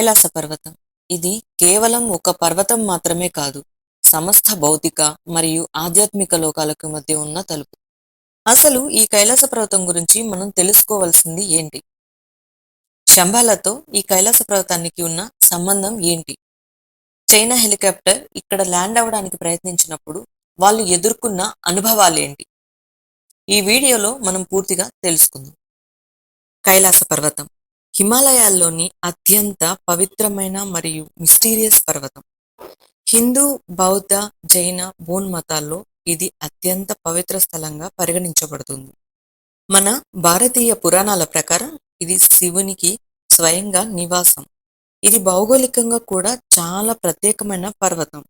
కైలాస పర్వతం. ఇది కేవలం ఒక పర్వతం మాత్రమే కాదు సమస్త భౌతిక మరియు ఆధ్యాత్మిక లోకాలకు మధ్య ఉన్న తలుపు. అసలు ఈ కైలాస పర్వతం గురించి మనం తెలుసుకోవాల్సింది ఏంటి? శంభాలతో ఈ కైలాస పర్వతానికి ఉన్న సంబంధం ఏంటి? చైనా హెలికాప్టర్ ఇక్కడ ల్యాండ్ అవ్వడానికి ప్రయత్నించినప్పుడు వాళ్ళు ఎదుర్కొన్న అనుభవాలు ఏంటి ఈ వీడియోలో మనం పూర్తిగా తెలుసుకుందాం. కైలాస పర్వతం. హిమాలయాల్లోని అత్యంత పవిత్రమైన మరియు మిస్టీరియస్ పర్వతం. హిందూ బౌద్ధ జైన బోన్ మతాల్లో ఇది అత్యంత పవిత్ర స్థలంగా పరిగణించబడుతుంది. మన భారతీయ పురాణాల ప్రకారం ఇది శివునికి స్వయంగా నివాసం. ఇది భౌగోళికంగా కూడా చాలా ప్రత్యేకమైన పర్వతం.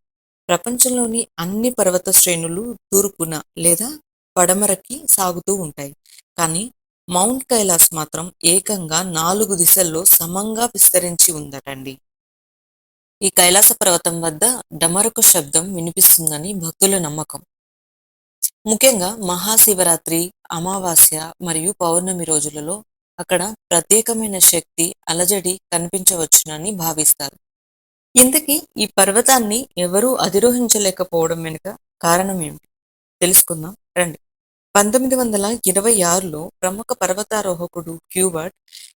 ప్రపంచంలోని అన్ని పర్వత శ్రేణులు తూర్పున లేదా పడమరకి సాగుతూ ఉంటాయి. కానీ మౌంట్ కైలాస్ మాత్రం ఏకంగా నాలుగు దిశల్లో సమంగా విస్తరించి ఉందటండి. ఈ కైలాస పర్వతం వద్ద డమరకు శబ్దం వినిపిస్తుందని భక్తుల నమ్మకం. ముఖ్యంగా మహాశివరాత్రి అమావాస్య మరియు పౌర్ణమి రోజులలో అక్కడ ప్రత్యేకమైన శక్తి అలజడి కనిపించవచ్చునని భావిస్తారు. ఇంతకీ ఈ పర్వతాన్ని ఎవరూ అధిరోహించలేకపోవడం వెనుక కారణం ఏమిటి? తెలుసుకుందాం. రండి. పంతొమ్మిది వందల ఇరవై ఆరులో ప్రముఖ పర్వతారోహకుడు క్యూబర్ట్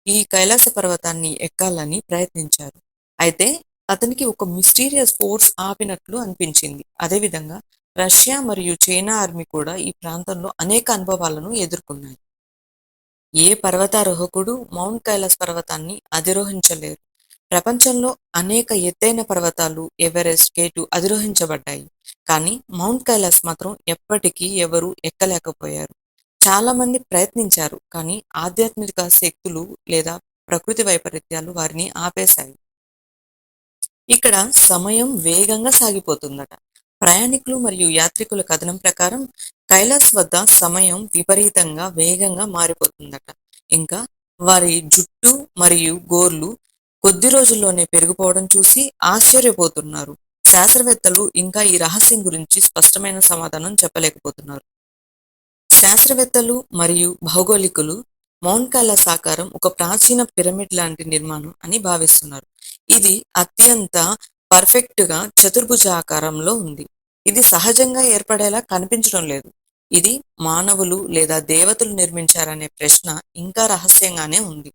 ఈ కైలాస పర్వతాన్ని ఎక్కాలని ప్రయత్నించారు. అయితే అతనికి ఒక మిస్టీరియస్ ఫోర్స్ ఆపినట్లు అనిపించింది. అదేవిధంగా రష్యా మరియు చైనా ఆర్మీ కూడా ఈ ప్రాంతంలో అనేక అనుభవాలను ఎదుర్కొన్నాయి. ఏ పర్వతారోహకుడు మౌంట్ కైలాస్ పర్వతాన్ని అధిరోహించలేరు. ప్రపంచంలో అనేక ఎత్తైన పర్వతాలు ఎవరెస్ట్ కేటు అధిరోహించబడ్డాయి. కానీ మౌంట్ కైలాస్ మాత్రం ఎప్పటికీ ఎవరూ ఎక్కలేకపోయారు. చాలా మంది ప్రయత్నించారు కానీ ఆధ్యాత్మిక శక్తులు లేదా ప్రకృతి వైపరీత్యాలు వారిని ఆపేశాయి. ఇక్కడ సమయం వేగంగా సాగిపోతుందట. ప్రయాణికులు మరియు యాత్రికుల కథనం ప్రకారం కైలాస్ వద్ద సమయం విపరీతంగా వేగంగా మారిపోతుందట. ఇంకా వారి జుట్టు మరియు గోర్లు కొద్ది రోజుల్లోనే పెరిగిపోవడం చూసి ఆశ్చర్యపోతున్నారు. శాస్త్రవేత్తలు ఇంకా ఈ రహస్యం గురించి స్పష్టమైన సమాధానం చెప్పలేకపోతున్నారు. శాస్త్రవేత్తలు మరియు భౌగోళికులు మౌంట్ కైలాస్ ఆకారం ఒక ప్రాచీన పిరమిడ్ లాంటి నిర్మాణం అని భావిస్తున్నారు. ఇది అత్యంత పర్ఫెక్ట్గా చతుర్భుజ ఆకారంలో ఉంది. ఇది సహజంగా ఏర్పడేలా కనిపించడం లేదు. ఇది మానవులు లేదా దేవతలు నిర్మించారనే ప్రశ్న ఇంకా రహస్యంగానే ఉంది.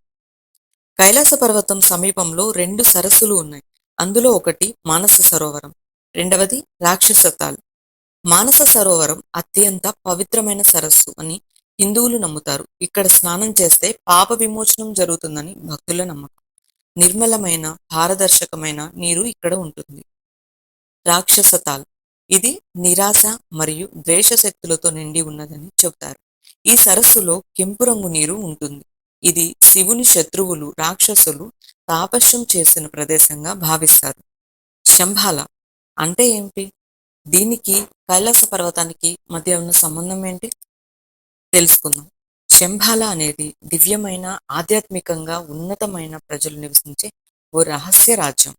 కైలాస పర్వతం సమీపంలో రెండు సరస్సులు ఉన్నాయి. అందులో ఒకటి మానస సరోవరం రెండవది రాక్షసతాల్ మానస సరోవరం అత్యంత పవిత్రమైన సరస్సు అని హిందువులు నమ్ముతారు. ఇక్కడ స్నానం చేస్తే పాప విమోచనం జరుగుతుందని భక్తుల నమ్మకం. నిర్మలమైన పారదర్శకమైన నీరు ఇక్కడ ఉంటుంది. రాక్షసతాల్ ఇది నిరాశ మరియు ద్వేష శక్తులతో నిండి ఉన్నదని చెబుతారు. ఈ సరస్సులో కెంపు రంగు నీరు ఉంటుంది. ఇది శివుని శత్రువులు రాక్షసులు తాపస్యం చేసిన ప్రదేశంగా భావిస్తారు. శంభాల అంటే ఏమిటి దీనికి కైలాస పర్వతానికి మధ్య ఉన్న సంబంధం ఏంటి? తెలుసుకుందాం. శంభాల అనేది దివ్యమైన ఆధ్యాత్మికంగా ఉన్నతమైన ప్రజలు నివసించే ఓ రహస్య రాజ్యం.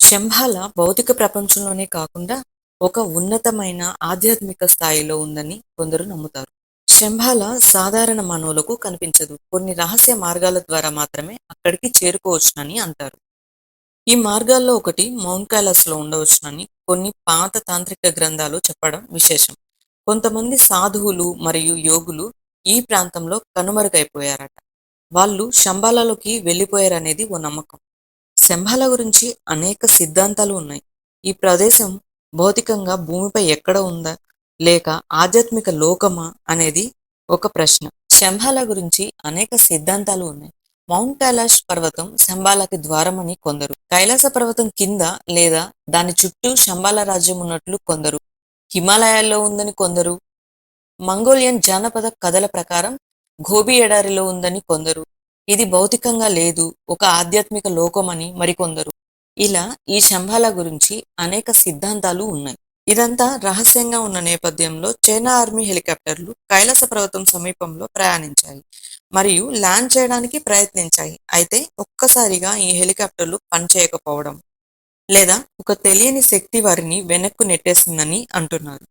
శంభాల భౌతిక ప్రపంచంలోనే కాకుండా ఒక ఉన్నతమైన ఆధ్యాత్మిక స్థాయిలో ఉందని కొందరు నమ్ముతారు. శంభాల సాధారణ మానవులకు కనిపించదు. కొన్ని రహస్య మార్గాల ద్వారా మాత్రమే అక్కడికి చేరుకోవచ్చునని అంటారు. ఈ మార్గాల్లో ఒకటి మౌంట్ కైలాస్లో ఉండవచ్చునని కొన్ని పాత తాంత్రిక గ్రంథాలు చెప్పడం విశేషం. కొంతమంది సాధువులు మరియు యోగులు ఈ ప్రాంతంలో కనుమరుగైపోయారట. వాళ్ళు శంబాలలోకి వెళ్ళిపోయారనేది ఓ నమ్మకం. శంభాల గురించి అనేక సిద్ధాంతాలు ఉన్నాయి. ఈ ప్రదేశం భౌతికంగా భూమిపై ఎక్కడ ఉందా? లేక ఆధ్యాత్మిక లోకమా అనేది ఒక ప్రశ్న. శంభాల గురించి అనేక సిద్ధాంతాలు ఉన్నాయి. మౌంట్ కైలాష్ పర్వతం శంబాలకి ద్వారమని కొందరు. కైలాస పర్వతం కింద లేదా దాని చుట్టూ శంబాల రాజ్యం ఉన్నట్లు కొందరు. హిమాలయాల్లో ఉందని కొందరు. మంగోలియన్ జానపద కథల ప్రకారం గోబీ ఎడారిలో ఉందని కొందరు. ఇది భౌతికంగా లేదు ఒక ఆధ్యాత్మిక లోకమని మరికొందరు. ఇలా ఈ శంభాల గురించి అనేక సిద్ధాంతాలు ఉన్నాయి. ఇదంతా రహస్యంగా ఉన్న నేపథ్యంలో చైనా ఆర్మీ హెలికాప్టర్లు కైలాస పర్వతం సమీపంలో ప్రయాణించాయి మరియు ల్యాండ్ చేయడానికి ప్రయత్నించాయి. అయితే ఒక్కసారిగా ఈ హెలికాప్టర్లు పనిచేయకపోవడం లేదా ఒక తెలియని శక్తి వారిని వెనక్కు నెట్టేసిందని అంటున్నారు.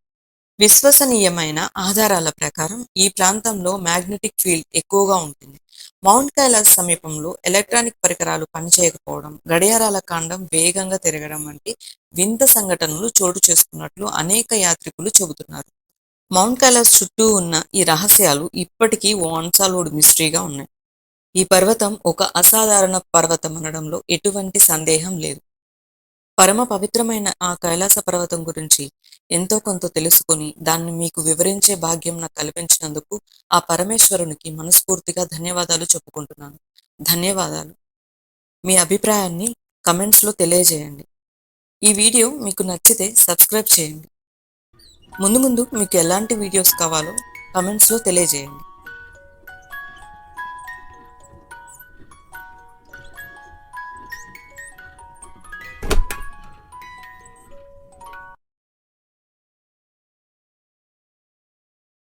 విశ్వసనీయమైన ఆధారాల ప్రకారం ఈ ప్రాంతంలో మ్యాగ్నెటిక్ ఫీల్డ్ ఎక్కువగా ఉంటుంది. మౌంట్ కైలాస్ సమీపంలో ఎలక్ట్రానిక్ పరికరాలు పనిచేయకపోవడం గడియారాల కాండం వేగంగా తిరగడం వంటి వింత సంఘటనలు చోటు చేసుకున్నట్లు అనేక యాత్రికులు చెబుతున్నారు. మౌంట్ కైలాస్ చుట్టూ ఉన్న ఈ రహస్యాలు ఇప్పటికీ ఓ అన్సాల్వ్డ్ మిస్టరీగా ఉన్నాయి. ఈ పర్వతం ఒక అసాధారణ పర్వతం అనడంలో ఎటువంటి సందేహం లేదు. పరమ పవిత్రమైన ఆ కైలాస పర్వతం గురించి ఎంతో కొంత తెలుసుకొని దాన్ని మీకు వివరించే భాగ్యం నాకు కల్పించినందుకు ఆ పరమేశ్వరునికి మనస్ఫూర్తిగా ధన్యవాదాలు చెప్పుకుంటున్నాను. ధన్యవాదాలు. మీ అభిప్రాయాన్ని కమెంట్స్లో తెలియజేయండి. ఈ వీడియో మీకు నచ్చితే సబ్స్క్రైబ్ చేయండి. ముందు ముందు మీకు ఎలాంటి వీడియోస్ కావాలో కమెంట్స్లో తెలియజేయండి.